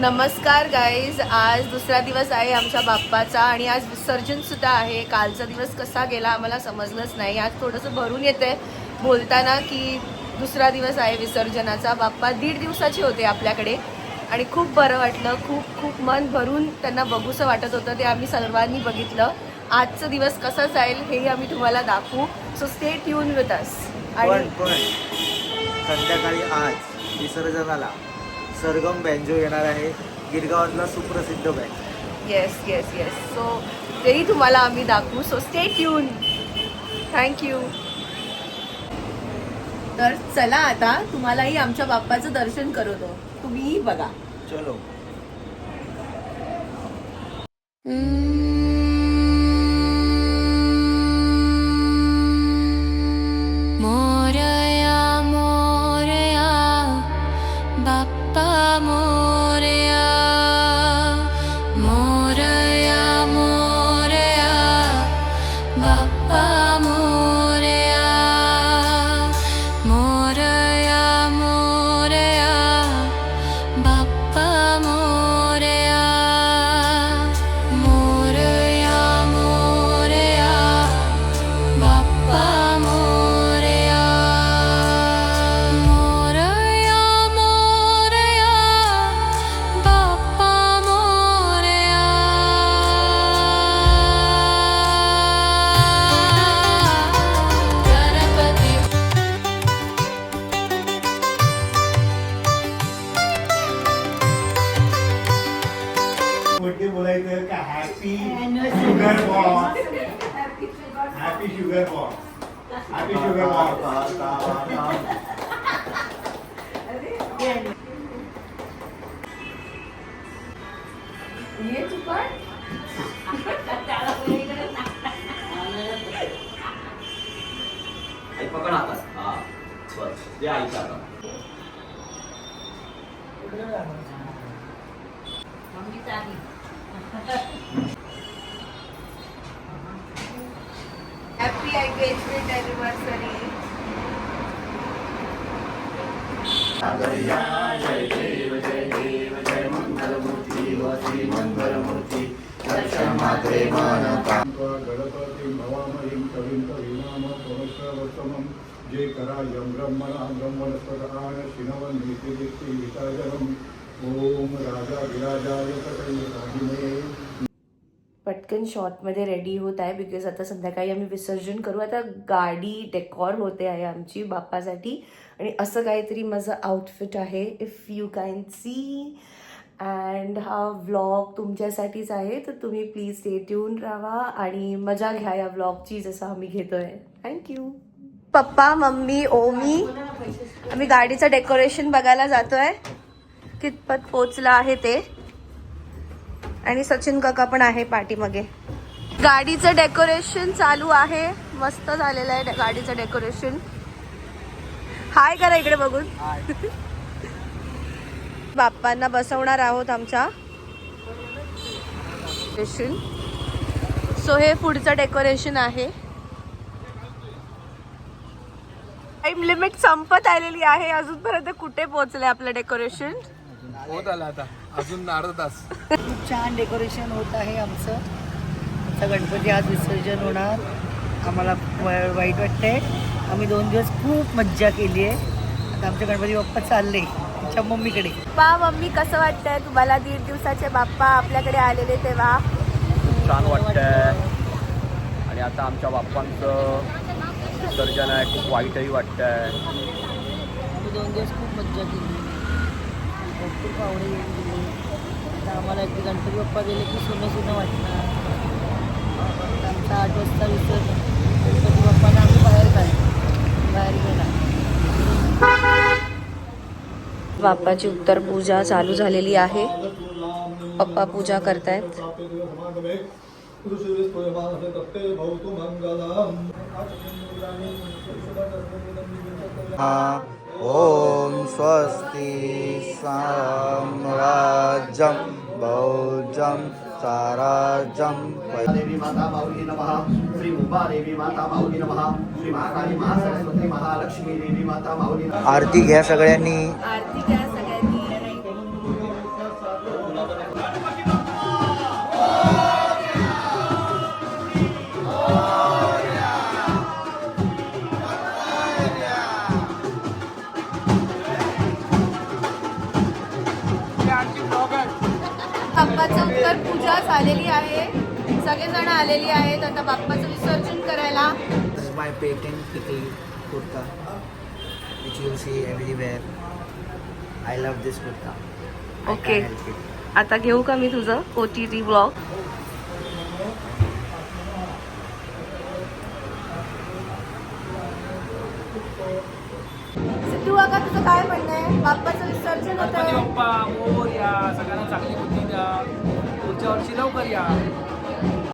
नमस्कार गाईज आज दुसरा दिवस आहे आमच्या बाप्पाचा आणि आज विसर्जन सुद्धा आहे. कालचा दिवस कसा गेला आम्हाला समजलंच नाही. आज थोडंसं भरून येते. बोलताना की दुसरा दिवस आहे विसर्जनाचा. बाप्पा दीड दिवसाचे होते आपल्याकडे. आणि खूप बरं वाटलं. खूप खूप मन भरून त्यांना बघूसं वाटत होतं. ते आम्ही सर्वांनी बघितलं. आजचा दिवस कसा जाईल हेही आम्ही तुम्हाला दाखवू. So stay tune with us आणि संध्याकाळी आज विसर्जनाला. सरगम बँजो येणार आहे. गिरगावातला सुप्रसिद्ध band yes yes yes so तेही तुम्हाला आम्ही दाखवू. सो स्टे ट्यून थँक्यू तर चला आता तुम्हालाही आमच्या बाप्पाचं दर्शन करवतो तुम्हीही बघा. चलो. Bappa Morya sugar box happy sugar box happy sugar box ये तू पण? आई पकड हातात हा बस दे आईच्या हातात happy engagement anniversary anniversary Ganpati भवामहिं कविं कवीनाम पुनश्रवत्तमं जे करायं ब्रह्मणा ब्रह्मणस्पदाय शिनवं नीतिदिक्ति विताजनम् ॐ राजा विराजाय तटै रागिणे पटकन शॉर्टमध्ये रेडी होत आहे बिकॉज आता संध्याकाळी आम्ही विसर्जन करू. आता गाडी डेकॉर होते आहे आमची बाप्पासाठी. आणि असं काहीतरी माझं आउटफिट आहे if you can see and हा व्लॉग तुमच्यासाठीच आहे तर तुम्ही प्लीज स्टे ट्यून राहा आणि मजा घ्या या व्लॉगची जसं आम्ही घेतोय. थँक्यू पप्पा मम्मी ओमी आम्ही गाडीचं डेकोरेशन बघायला जातोय. कितपत पोचलं आहे ते. आणि सचिन काका पण आहे पाठीमागे. गाडीचं डेकोरेशन चालू आहे. मस्त झालेलं आहे गाडीचं डेकोरेशन. हाय करा इकडे बघून. बाप्पांना बसवणार आहोत आमच्या. सो हे पुढचं डेकोरेशन आहे. टाइम लिमिट संपत आलेली आहे. अजूनपर्यंत कुठे पोहोचलंय आपलं डेकोरेशन? होत आलं आता. अजून अर्धा तास. खूप छान डेकोरेशन होत आहे आमचं. आमचा गणपती आज विसर्जन होणार. आम्हाला वा- वाईट वाटतंय. आम्ही दोन दिवस खूप मज्जा केली आहे. आता आमचे गणपती बाप्पा चालले. त्यांच्या मम्मीकडे. पा मम्मी कसं वाटतंय? तुम्हाला दीड दिवसाचे बाप्पा आपल्याकडे आलेले तेव्हा? छान वाटतंय. आणि आता आमच्या बाप्पांचं विसर्जन आहे. खूप वाईटही वाटतंय. आम्ही दोन दिवस खूप मज्जा केली. पाहुणे येऊन गेले आता आम्हाला एकदा गणपती बाप्पा गेले की सुनं सुनं वाटणार. आमचा आठ वाजता विसर्जन. गणपती बाप्पाला आम्ही बाहेर काढलो बाहेर गेला बाप्पाची उत्तर पूजा चालू झालेली आहे. पप्पा पूजा करतायत. ॐ स्वस्ति साम्राज्यं भौजं साराजं देवी माता माऊली नमः। श्री मुंबा देवी माता माऊली नमः। श्री महाकाली महासरस्वती महालक्ष्मी देवी माता माऊली आरती घ्या सगळ्यांनी. आरती घ्या. बाप्पाचं उत्तर पूजा झालेली आहे सगळेजण आलेली आहेत आता बाप्पाचं विसर्जन करायला This is my patent pickle kurta, which you'll see everywhere. I love this kurta. I Okay. can't help it. आता घेऊ का मी तुझं O T T blog Sidhu काका तुझं काय म्हणणं आहे बाप्पाचं विसर्जन होत गणपती बाप्पा मोरया सगळ्यांना चांगली चर्ची लवकर या.